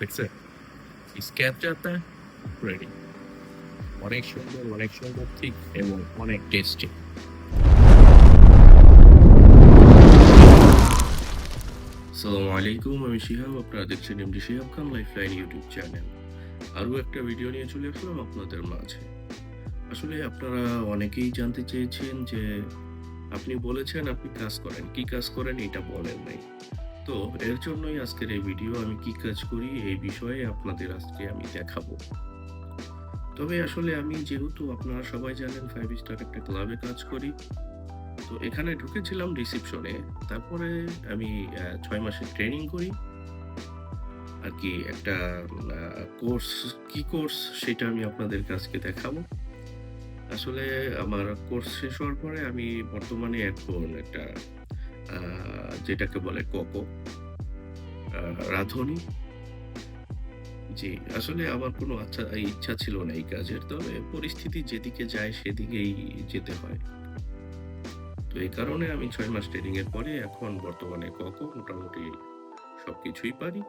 দেখছেন স্ক্যাচ যাতে রেডি অনেক সুন্দর অনেক সুন্দর ঠিক এবং অনেক টেস্টি আসসালামু আলাইকুম আমি শিহাব আপনারা দেখছেন MD Shihab Khan lifeline YouTube channel আরও একটা ভিডিও নিয়ে চলে আসলাম আপনাদের মাঝে। আসলে আপনারা অনেকেই জানতে চেয়েছেন যে আপনি বলেছেন আপনি কাজ করেন। কি কাজ করেন এটা বলেন নাই। তো এর জন্যই আজকের এই ভিডিও আমি কি কাজ করি এই বিষয়ে আপনাদের আজকে আমি দেখাবো। তবে আসলে আমি যেহেতু আপনারা সবাই জানেন ফাইভ স্টার একটা ক্লাবে কাজ করি, তো এখানে ঢুকেছিলাম রিসেপশনে তারপরে আমি ছয় মাসের ট্রেনিং করি। আর কি একটা কোর্স কি কোর্স সেটা আমি আপনাদের কাছকে দেখাবো। আসলে আমার কোর্স শেষ হওয়ার পরে আমি বর্তমানে এখন একটা যেটাকে বলে কোকো। রাঁধুনি? জি, আসলে আমার কোনো আচ্ছা ইচ্ছা ছিল না এই কাজের। তবে পরিস্থিতি যেদিকে যায় সেদিকেই যেতে হয়। তো এই কারণে আমি ছয় মাস ট্রেনিং এর পরে এখন বর্তমানে কোকো, মোটামুটি সবকিছুই পারি।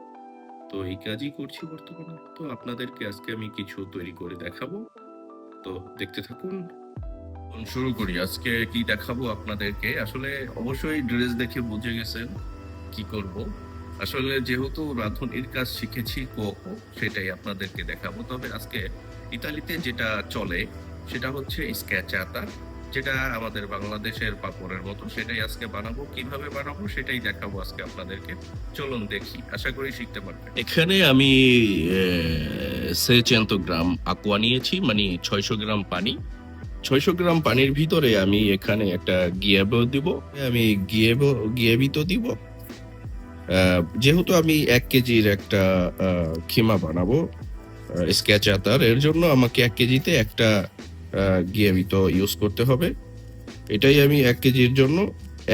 তো এই কাজই করছি বর্তমানে। তো আপনাদেরকে আজকে আমি কিছু তৈরি করে দেখাবো। তো দেখতে থাকুন। শুরু করি। আজকে কি দেখাবো আপনাদেরকে? আসলে অবশ্যই ড্রেস দেখে বুঝে গেছেন কি করব। আসলে যেহেতু রাঁধুনির কাজ শিখেছি কোকো সেটাই আপনাদেরকে দেখাবো। তবে আজকে ইতালিতে যেটা চলে, সেটা হচ্ছে স্ক্যাচাতা যেটা আমাদের বাংলাদেশের পাপড়ের মতো। সেটাই আজকে বানাবো। কীভাবে বানাবো সেটাই দেখাবো আজকে আপনাদেরকে। চলুন দেখি। আশা করি শিখতে পারবেন। এখানে আমি সেচেন্ত গ্রাম aqua নিয়েছি মানে ছয়শো গ্রাম পানি। ছয়শো গ্রাম পানির ভিতরে আমি এখানে একটা গিয়েবো দিব। আমি গিয়েবো, গিয়েবিতো দিব। যেহেতু আমি এক কেজির একটা খিমা বানাবো স্কেচ আতার, এর জন্য আমাকে এক কেজিতে একটা গিয়েবিত ইউজ করতে হবে। এটাই আমি এক কেজির জন্য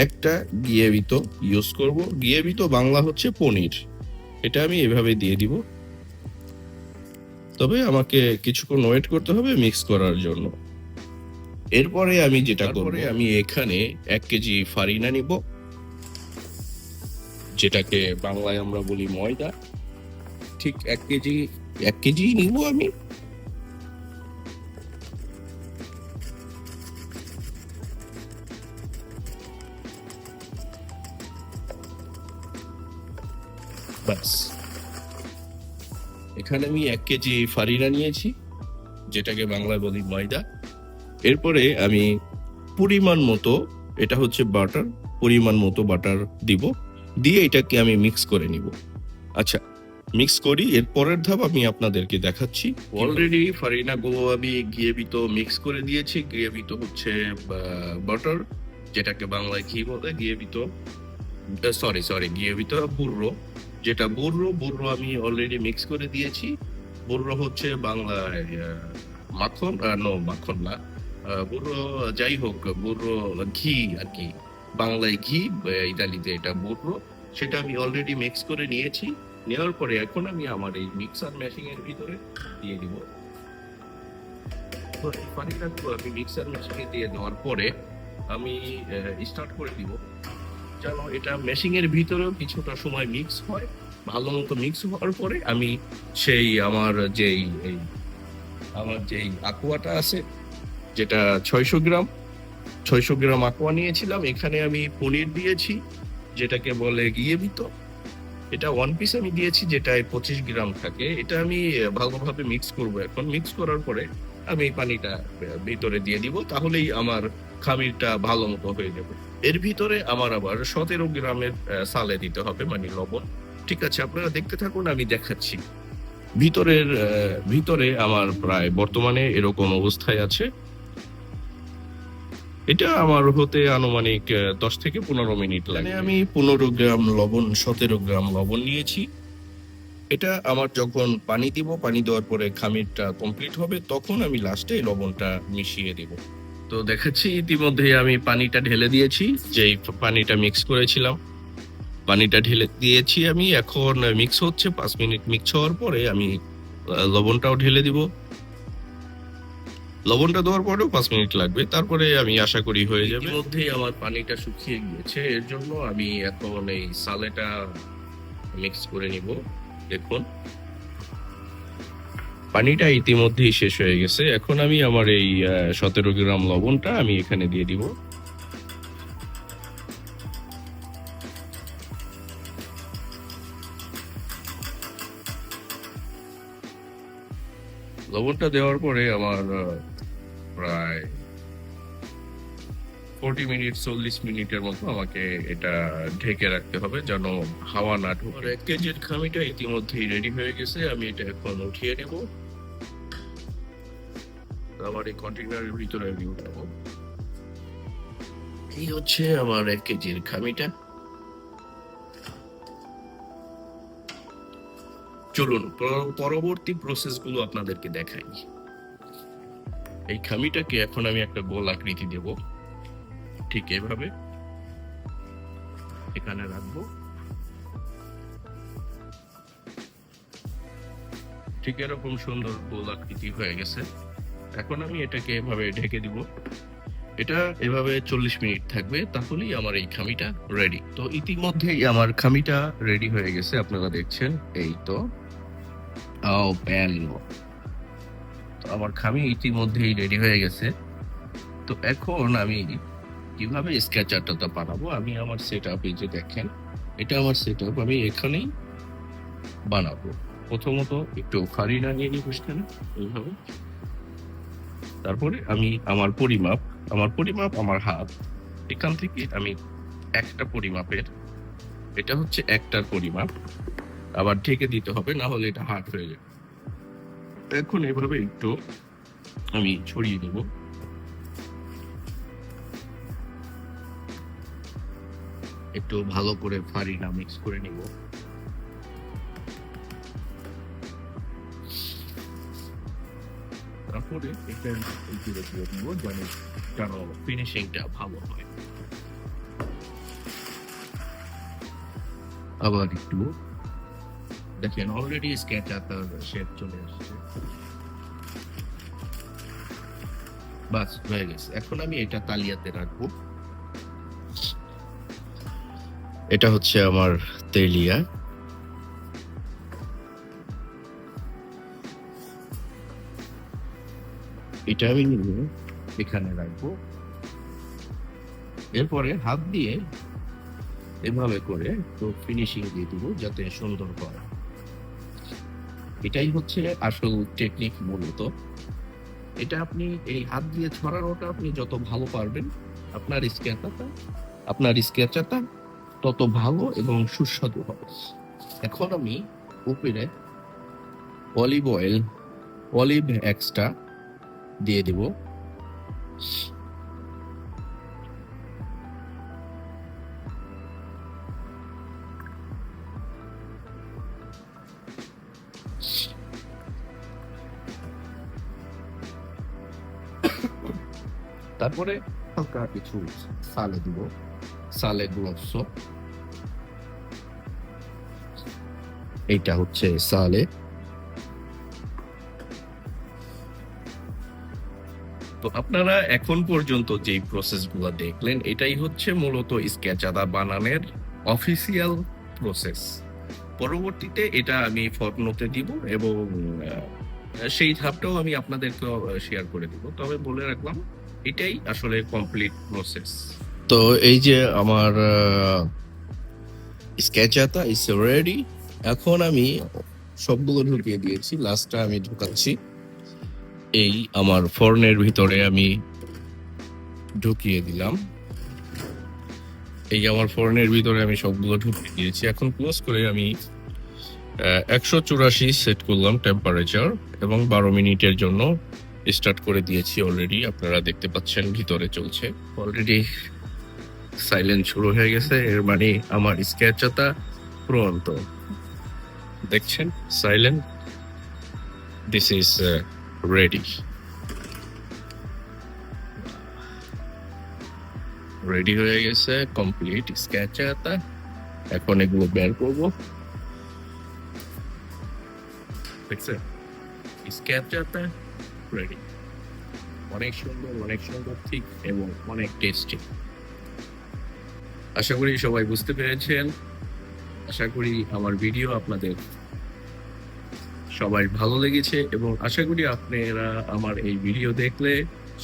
একটা গিয়েবিত ইউজ করব। গিয়েবিত বাংলা হচ্ছে পনির। এটা আমি এভাবে দিয়ে দিব। তবে আমাকে কিছুক্ষণ ওয়েট করতে হবে মিক্স করার জন্য। এরপরে আমি যেটা করব আমি এখানে এক কেজি ফারিনা নিব যেটাকে বাংলায় আমরা বলি ময়দা। ঠিক এক কেজি এক কেজি নিব আমি। ব্যাস। এখানে আমি এক কেজি ফারিনা নিয়েছি যেটাকে বাংলায় বলি ময়দা। এরপরে আমি পরিমাণ মতো, এটা হচ্ছে বাটার, পরিমাণ মতো বাটার দিব। দিয়ে এটাকে আমি মিক্স করে নিব। আচ্ছা মিক্স করি, এর পরের ধাপ আমি আপনাদেরকে দেখাচ্ছি। অলরেডি ফারিনা গো আমি গিয়েবিত মিক্স করে দিয়েছি। গিয়েবিত হচ্ছে বাটার, যেটাকে বাংলায় ঘি বলে? গিয়েবিত সরি সরি গিয়েবিত বুর্রো। যেটা বুর্রো বুর্রো আমি অলরেডি মিক্স করে দিয়েছি। বুর্রো হচ্ছে বাংলায় মাখন নো মাখন না। বুর্রো যাই হোক বুর্রো ঘি আর কি, বাংলায় ঘি ইতালিতে এটা বুর্রো সেটা আমি অলরেডি মিক্স করে নিয়েছি, নেওয়ার পরে এখন আমি আমার এই মিক্সার মেশিং এর ভিতরে দিয়ে দিব। আমি মিক্সার মেশিং এ দিয়ে দেওয়ার পরে আমি স্টার্ট করে দিব। যেন এটা মেশিং এর ভিতরেও কিছুটা সময় মিক্স হয়, ভালো মতো মিক্স হওয়ার পরে আমি সেই আমার যেই আমার যেই আকুয়াটা আছে যেটা ছয়শো গ্রাম ছয়শো গ্রাম আকোয়া নিয়েছিলাম। এখানে আমি পনির দিয়েছি, যেটাকে বলে গিয়ে ভিত। এটা ওয়ান পিস আমি দিয়েছি, যেটায় পঁচিশ গ্রাম থাকে। এটা আমি ভালোভাবে মিক্স করব এখন। মিক্স করার পরে আমি পানিটা ভিতরে দিয়ে দিব, তাহলেই আমার খামিরটা ভালো মতো হয়ে যাবে। এর ভিতরে আমার আবার সতেরো গ্রামের সালে দিতে হবে মানে লবণ। ঠিক আছে, আপনারা দেখতে থাকুন, আমি দেখাচ্ছি। ভিতরের ভিতরে আমার প্রায় বর্তমানে এরকম অবস্থায় আছে। এটা আমার হতে আনুমানিক দশ থেকে পনেরো মিনিট লাগে আমি পনেরো গ্রাম লবণ সতেরো গ্রাম লবণ নিয়েছি। এটা আমার যখন পানি দিব পানি দেওয়ার পরে খামিরটা কমপ্লিট হবে তখন আমি লাস্টে লবণটা মিশিয়ে দিব। তো দেখাচ্ছি ইতিমধ্যে আমি পানিটা ঢেলে দিয়েছি যেই পানিটা মিক্স করেছিলাম। পানিটা ঢেলে দিয়েছি আমি এখন মিক্স হচ্ছে পাঁচ মিনিট মিক্স হওয়ার পরে আমি লবণটাও ঢেলে দিব। লবণটা দেওয়ার পরেও পাঁচ মিনিট লাগবে। তারপরে আমি আশা করি হয়ে যাবে। মধ্যেই আমার পানিটা শুকিয়ে গিয়েছে। এর জন্য আমি এখন এই সালেটা মিক্স করে নিব। দেখুন। পানিটা ইতিমধ্যেই শেষ হয়ে গেছে। এখন আমি আমার এই সতেরো গ্রাম লবণটা আমি এখানে দিয়ে দিব। লবণটা দেওয়ার পরে আমার ফোরটি মিনিট চল্লিশ মিনিটের মতো আমাকে এটা ঢেকে রাখতে হবে যেন হাওয়া না ঢোকে। এক কেজির খামিটা ইতিমধ্যেই রেডি হয়ে গেছে, আমি এটা এখন উঠিয়ে নেব। আমার এই কন্টেনারের ভিতরে আমি উঠাবো। এই হচ্ছে আমার এক কেজির খামিটা। চলুন পরবর্তী প্রসেসগুলো আপনাদেরকে দেখাই। এই খামিটাকে এখন আমি একটা গোল আকৃতি দেব। ঠিক এভাবে এখানে রাখব। ঠিক এরকম সুন্দর গোল আকৃতি হয়ে গেছে। এখন আমি এটাকে এভাবে ঢেকে দিব। এটা এভাবে চল্লিশ মিনিট থাকবে, তাহলেই আমার এই খামিটা রেডি তো ইতিমধ্যেই আমার খামিটা রেডি হয়ে গেছে, আপনারা দেখছেন। এই তো। আমার খামি ইতিমধ্যেই রেডি হয়ে গেছে। তো এখন আমি কীভাবে স্কেচারটা বানাবো? আমি আমার সেট আপে যে দেখেন, এটা আমার সেট আপ আমি এখানেই বানাবো। প্রথমত একটু ফারিনা নিয়ে নিই বুঝলেন এইভাবে। তারপরে আমি আমার পরিমাপ আমার পরিমাপ আমার হাত। এখান থেকে আমি একটা পরিমাপের, এটা হচ্ছে একটার পরিমাপ। আবার ঢেকে দিতে হবে, না হলে এটা হার্ড হয়ে যাবে। এখন এভাবে একটু আমি ছড়িয়ে দেব। একটু ভালো করে ফারিনা মিক্স করে নিব। তারপরে এটা দিয়ে দিব যেন যেন ফিনিশিংটা ভালো হয়। আবার একটু দেখেন অলরেডি স্কেচ আতার শেপ চলে আসছে। বাস, হয়ে গেছে। এখন আমি এটা তালিয়াতে রাখব। এটা হচ্ছে আমার তেলিয়া। এটা আমি এখানে রাখব। এরপরে হাত দিয়ে এভাবে করে তো ফিনিশিং দিয়ে দিব যাতে সুন্দর হয় এটাই হচ্ছে আসল টেকনিক মূলত। এটা আপনি এই হাত দিয়ে ছড়ানোটা আপনি যত ভালো পারবেন, আপনার স্কেচাটা আপনার স্কেচাটা তত ভালো এবং সুস্বাদু হবে। এখন আমি উপরে অলিভ অয়েল, অলিভ এক্সট্রা দিয়ে দিব। তারপরে হালকা কিছু সালে দিব। সালে গ্লোভস এইটা হচ্ছে সালে। তো আপনারা এখন পর্যন্ত যেই প্রসেসগুলো দেখলেন, এটাই হচ্ছে মূলত স্কেচ আদা বানানের অফিসিয়াল প্রসেস পরবর্তীতে এটা আমি ফটোতে দিব এবং সেই ধাপটাও আমি আপনাদেরকে শেয়ার করে দিব। তবে বলে রাখলাম, এটাই আসলে কমপ্লিট প্রসেস তো এই যে আমার স্কেচ আতা ইস রেডি এখন আমি সবগুলো ঢুকিয়ে দিয়েছি লাস্টটা আমি ঢুকাচ্ছি। এই আমার ফর্নের ভিতরে আমি ঢুকিয়ে দিলাম। এই আমার ফর্নের ভিতরে আমি সবগুলো ঢুকিয়ে দিয়েছি। এখন ক্লোজ করে আমি একশো চুরাশি সেট করলাম টেম্পারেচার এবং বারো মিনিটের জন্য স্টার্ট করে দিয়েছি অলরেডি আপনারা দেখতে পাচ্ছেন ভিতরে চলছে। অলরেডি সাইলেন্ট শুরু হয়ে গেছে। এর মানে আমার স্কেচাটা পুরন্ত দেখছেন? Silent this is ready ready হয়ে গেছে কমপ্লিট স্কেচাটা এখন এগুলো বের করব। দেখছেন? স্কেচাটা রেডি অনেক সুন্দর অনেক সুন্দর, ঠিক এবং অনেক টেস্টি আশা করি সবাই বুঝতে পেরেছেন। আশা করি আমার ভিডিও আপনাদের সবাই ভালো লেগেছে এবং আশা করি আপনারা আমার এই ভিডিও দেখলে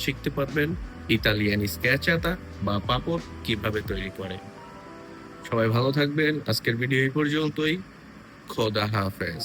শিখতে পারবেন ইতালিয়ান স্ক্যাচাতা বা পাপড় কীভাবে তৈরি করে। সবাই ভালো থাকবেন। আজকের ভিডিও এই পর্যন্তই। খোদা হাফেজ।